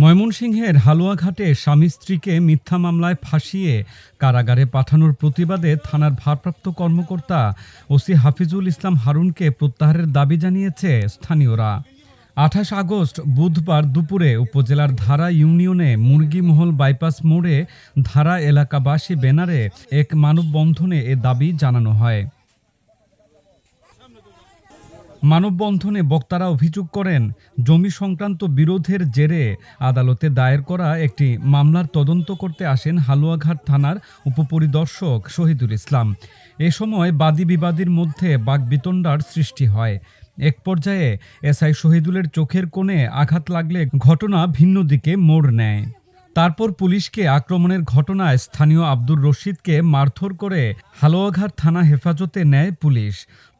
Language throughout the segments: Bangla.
ময়মনসিংহের হালুয়াঘাটে স্বামী স্ত্রীকে মিথ্যা মামলায় ফাঁসিয়ে কারাগারে পাঠানোর প্রতিবাদে থানার ভারপ্রাপ্ত কর্মকর্তা ওসি হাফিজুল ইসলাম হারুনকে প্রত্যাহারের দাবি জানিয়েছে স্থানীয়রা। আঠাশ আগস্ট বুধবার দুপুরে উপজেলার ধারা ইউনিয়নে মুরগিমহল বাইপাস মোড়ে ধারা এলাকাবাসী ব্যানারে এক মানববন্ধনে এ দাবি জানানো হয়। মানববন্ধনে বক্তারা অভিযোগ করেন, জমি সংক্রান্ত বিরোধের জেরে আদালতে দায়ের করা একটি মামলার তদন্ত করতে আসেন হালুয়াঘাট থানার উপপরিদর্শক শহীদুল ইসলাম। এ সময় বাদী বিবাদীর মধ্যে বাগবিতণ্ডার সৃষ্টি হয়। এক পর্যায়ে এসআই শহীদুলের চোখের কোণে আঘাত লাগলে ঘটনা ভিন্ন দিকে মোড় নেয়। তারপর পুলিশকে আক্রমণের ঘটনায় স্থানীয় আব্দুর রশিদকে মারধর করে হালুয়াঘাট থানা হেফাজতে নেয় পুলিশ।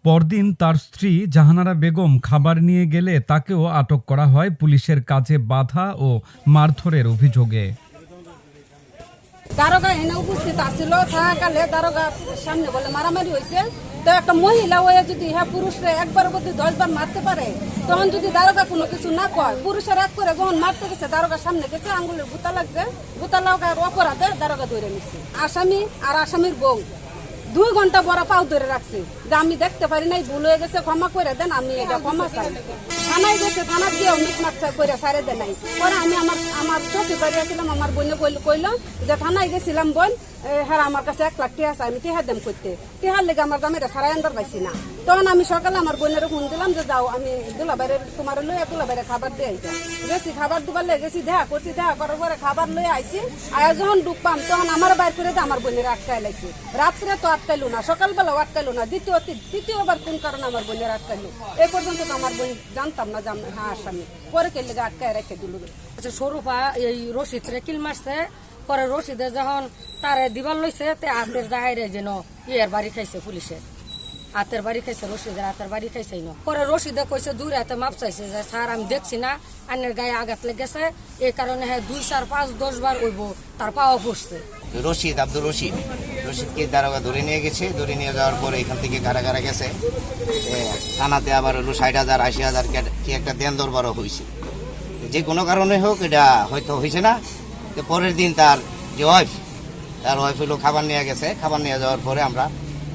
পরদিন তার স্ত্রী জাহানারা বেগম খাবার নিয়ে গেলে তাকেও আটক করা হয় পুলিশের কাজে বাধা ও মারধরের অভিযোগে। দারোগা এনে উপস্থিত আসিল থাকাকালে দারোগা সামনে বলে মারামারি হয়েছে। তো একটা মহিলা হয়ে যদি হ্যাঁ পুরুষরা একবার প্রতি দশবার মারতে পারে, তখন যদি দারোগা কোনো কিছু না কয়, পুরুষের এক করে যখন মারতে গেছে, দারোগা সামনে গেছে, আঙ্গুলের গুতা লাগছে গুতা লাগার অপরাধে দারোগা ধরে নিচ্ছে আসামি আর আসামির বউ। দুই ঘণ্টা বড় পাও ধরে রাখছে। যে আমি দেখতে পারি নাই, ভুল হয়ে গেছে, ক্ষমা করে দেন, আমি এটা ক্ষমা চাই। থানায় গেছে থানার গিয়েও মিটমাট করে সারে দেয় নাই। পরে আমি আমার আমার চোখে বাড়ি আসছিলাম আমার বোনে কইল যে থানায় গেছিলাম বোন হ্যাঁ আমার কাছে এক লাখ টিহা আছে, আমি টিহা দাম করতে টিহার লেগে আমার দামে সারাই আন্দার পাইছি না। তখন আমি সকালে আমার বোনের ফোন দিলাম যে যাও, আমি দুলাবাইরের তোমার লইয়া দুলাবাইরে খাবার দিয়ে আইতা। গেছি খাবার দিবার লেগে গেছি দেখা করছি দেখা করার পরে খাবার লইয়া আইছি। আয়া যখন ডুব পাম তখন আমার বাইর করে দিয়ে আমার বোনের আটকাই লাইছি। রাত্রে তো আটকাইলো না সকালবেলাও আটকাইলো না, দ্বিতীয় তৃতীয়বার কোন কারণে আমার বোনের আটকাইলো? এই পর্যন্ত তো আমার বোন জানতাম না যে হ্যাঁ আসামি পরে কে লেগে আটকায় রেখে দিল? আচ্ছা সরুপা এই রশিদ রে কিল মারছে, পরে রশিদে যখন তারে দিবার লইছে, তে হাতের জাহাইরে যেন ইয়ের বাড়ি খাইছে পুলিশে। হাতের বাড়ি খাইছে রশিদের হাতের বাড়ি খাইছে ন। পরে রশিদে কইছে, দুই রাতে মাপ চাইছে যে, স্যার, আমি দেখছি না আনের গায়ে আঘাত লেগেছে। এই কারণে হ্যাঁ দুই, চার, পাঁচ, দশ বার ওইব তার পাওয়া পড়ছে। রশিদ, আব্দুর রশিদ। রশিদকে দারোগা ধরে নিয়ে গেছে। ধরে নিয়ে যাওয়ার পরে এখান থেকে কারাগারে গেছে। থানাতে আবার হলো ষাট হাজার, আশি হাজার কে- একটা দেন দরবারও হয়েছে। যে কোনো কারণে হোক, এটা হয়তো হয়েছে না। তো পরের দিন তার যে ওয়াইফ তার ওয়াইফ হলো খাবার নিয়ে গেছে। খাবার নিয়ে যাওয়ার পরে আমরা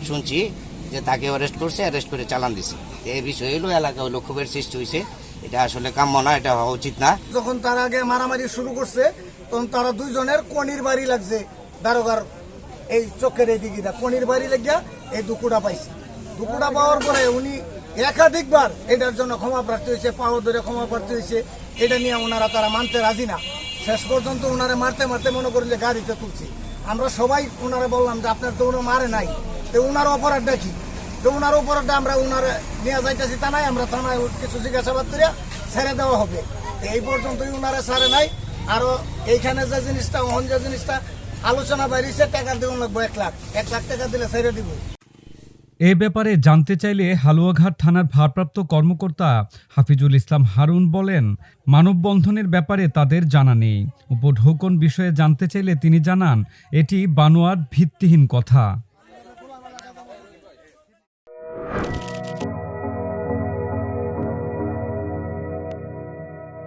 শুনছি যে তাকে অ্যারেস্ট করছে অ্যারেস্ট করে চালান দিছে। এই বিষয়ে হলো এলাকা হলো ক্ষোভের সৃষ্টি হয়েছে। এটা আসলে কাম্য না, এটা হওয়া উচিত না। যখন তার আগে মারামারি শুরু করছে, তখন তারা দুইজনের কনির বাড়ি লাগছে, দারোগার এই চোখের এই দিকিটা কনির বাড়ি লাগিয়া এই দুকুটা পাইছে। দুকুটা পাওয়ার পরে উনি একাধিকবার এটার জন্য ক্ষমা প্রার্থী হয়েছে, পাও ধরে ক্ষমা প্রার্থী হয়েছে। এটা নিয়ে ওনারা তারা মানতে রাজি না। শেষ পর্যন্ত ওনারা মারতে মারতে মনে করেন যে গাড়িতে তুলছি। আমরা সবাই ওনারা বললাম যে আপনার তো উনি মারে নাই। তো ওনার অপরাধটা কি? তো ওনার অপরাধটা আমরা ওনার নিয়ে যাইতেছি থানায়, আমরা থানায় কিছু জিজ্ঞাসাবাদ করে ছেড়ে দেওয়া হবে। এই পর্যন্তই ওনারা ছাড়ে নাই। আরও এইখানে যে জিনিসটা ওহন যে জিনিসটা আলোচনা বাইরেছে টাকা দেওয়া লাগবো এক লাখ। এক লাখ টাকা দিলে ছেড়ে দিব। এ ব্যাপারে জানতে চাইলে হালুয়াঘাট থানার ভারপ্রাপ্ত কর্মকর্তা হাফিজুল ইসলাম হারুন বলেন, মানববন্ধনের ব্যাপারে তাদের জানা নেই। উপঢৌকন বিষয়ে জানতে চাইলে তিনি জানান, এটি বানোয়ার ভিত্তিহীন কথা।